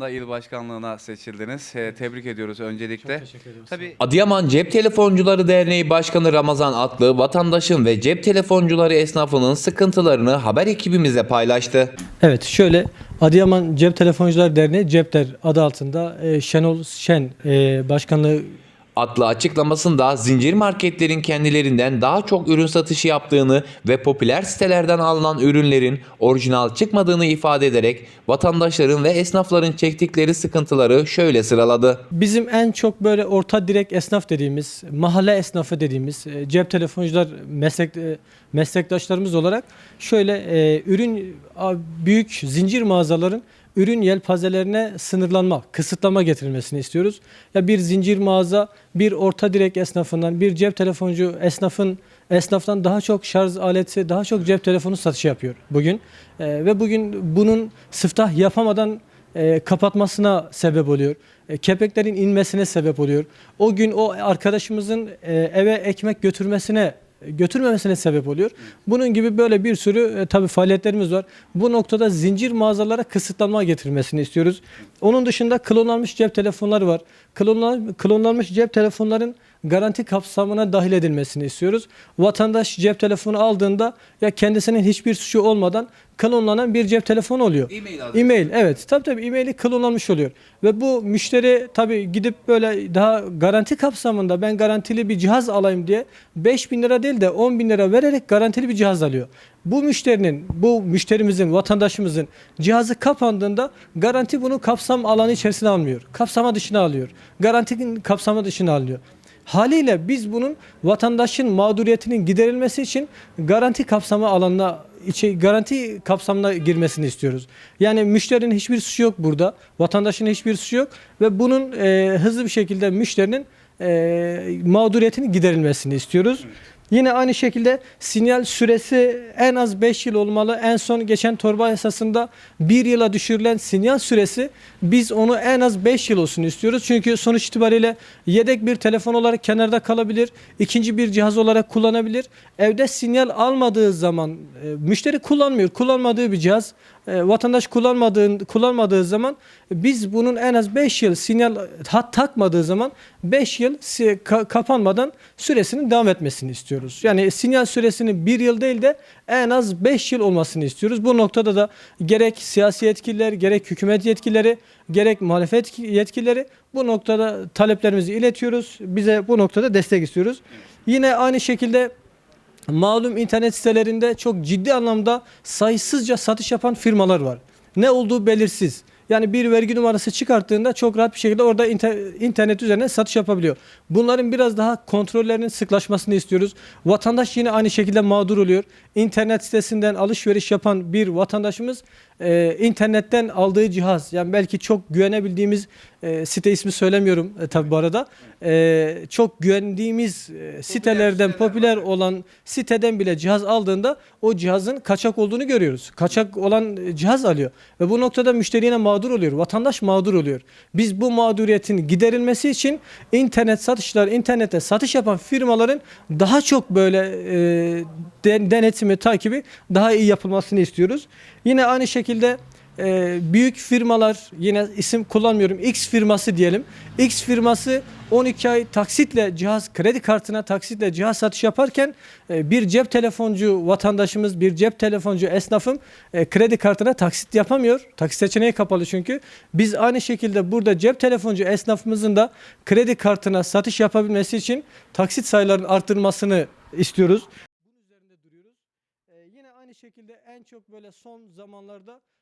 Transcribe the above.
da il başkanlığına seçildiniz. Tebrik ediyoruz öncelikle. teşekkür ederim. Tabii Adıyaman Cep Telefoncuları Derneği Başkanı Ramazan Atlı vatandaşın ve cep telefoncuları esnafının sıkıntılarını haber ekibimize paylaştı. Evet şöyle Adıyaman Cep Telefoncular Derneği Cepter adı altında e, Şenol Şen e, başkanlığı Atlı açıklamasında zincir marketlerin kendilerinden daha çok ürün satışı yaptığını ve popüler sitelerden alınan ürünlerin orijinal çıkmadığını ifade ederek vatandaşların ve esnafların çektikleri sıkıntıları şöyle sıraladı. bizim en çok böyle orta direk esnaf dediğimiz, mahalle esnafı dediğimiz e, cep telefoncular meslek e, meslektaşlarımız olarak şöyle e, ürün büyük zincir mağazaların ürün yelpazelerine sınırlanma, kısıtlama getirilmesini istiyoruz. Ya bir zincir mağaza, bir orta direk esnafından, bir cep telefoncu esnafın esnaftan daha çok şarj aleti, daha çok cep telefonu satışı yapıyor bugün. E, ve bugün bunun sıftah yapamadan e, kapatmasına sebep oluyor. E, kepeklerin inmesine sebep oluyor. O gün o arkadaşımızın e, eve ekmek götürmesine götürmemesine sebep oluyor. Bunun gibi böyle bir sürü e, tabii faaliyetlerimiz var. Bu noktada zincir mağazalara kısıtlanma getirmesini istiyoruz. Onun dışında klonlanmış cep telefonları var. Klonlan, klonlanmış cep telefonların garanti kapsamına dahil edilmesini istiyoruz. Vatandaş cep telefonu aldığında ya kendisinin hiçbir suçu olmadan klonlanan bir cep telefonu oluyor. E-mail adresi. E-mail evet tabii tabii e-maili klonlanmış oluyor. Ve bu müşteri tabii gidip böyle daha garanti kapsamında ben garantili bir cihaz alayım diye 5 bin lira değil de 10 bin lira vererek garantili bir cihaz alıyor. Bu müşterinin, bu müşterimizin, vatandaşımızın cihazı kapandığında garanti bunu kapsam alanı içerisine almıyor. Kapsama dışına alıyor. Garantinin kapsama dışına alıyor. Haliyle biz bunun vatandaşın mağduriyetinin giderilmesi için garanti kapsamı alanına içi garanti kapsamına girmesini istiyoruz. Yani müşterinin hiçbir suçu yok burada. Vatandaşın hiçbir suçu yok ve bunun e, hızlı bir şekilde müşterinin e, mağduriyetinin giderilmesini istiyoruz. Yine aynı şekilde sinyal süresi en az 5 yıl olmalı. En son geçen torba esasında 1 yıla düşürülen sinyal süresi biz onu en az 5 yıl olsun istiyoruz. Çünkü sonuç itibariyle yedek bir telefon olarak kenarda kalabilir. ikinci bir cihaz olarak kullanabilir. Evde sinyal almadığı zaman e, müşteri kullanmıyor. Kullanmadığı bir cihaz vatandaş kullanmadığı kullanmadığı zaman biz bunun en az 5 yıl sinyal hat takmadığı zaman 5 yıl kapanmadan süresinin devam etmesini istiyoruz. Yani sinyal süresinin 1 yıl değil de en az 5 yıl olmasını istiyoruz. Bu noktada da gerek siyasi yetkililer, gerek hükümet yetkilileri, gerek muhalefet yetkilileri bu noktada taleplerimizi iletiyoruz. Bize bu noktada destek istiyoruz. Yine aynı şekilde Malum internet sitelerinde çok ciddi anlamda sayısızca satış yapan firmalar var. Ne olduğu belirsiz. Yani bir vergi numarası çıkarttığında çok rahat bir şekilde orada inter- internet üzerine satış yapabiliyor. Bunların biraz daha kontrollerinin sıklaşmasını istiyoruz. Vatandaş yine aynı şekilde mağdur oluyor. İnternet sitesinden alışveriş yapan bir vatandaşımız e, internetten aldığı cihaz yani belki çok güvenebildiğimiz e, site ismi söylemiyorum e, tabi bu arada. E, çok güvendiğimiz e, sitelerden popüler olan siteden bile cihaz aldığında o cihazın kaçak olduğunu görüyoruz. Kaçak olan e, cihaz alıyor ve bu noktada müşteri yine mağdur oluyor. Vatandaş mağdur oluyor. Biz bu mağduriyetin giderilmesi için internet satışlar, internette satış yapan firmaların daha çok böyle e, den- denetimi, takibi daha iyi yapılmasını istiyoruz. Yine aynı şekilde e, büyük firmalar yine isim kullanmıyorum X firması diyelim. X firması 12 ay taksitle cihaz kredi kartına taksitle cihaz satış yaparken e, bir cep telefoncu vatandaşımız bir cep telefoncu esnafım e, kredi kartına taksit yapamıyor. Taksit seçeneği kapalı çünkü. Biz aynı şekilde burada cep telefoncu esnafımızın da kredi kartına satış yapabilmesi için taksit sayılarının arttırılmasını istiyoruz. Bunun üzerinde duruyoruz. Ee, yine aynı şekilde en çok böyle son zamanlarda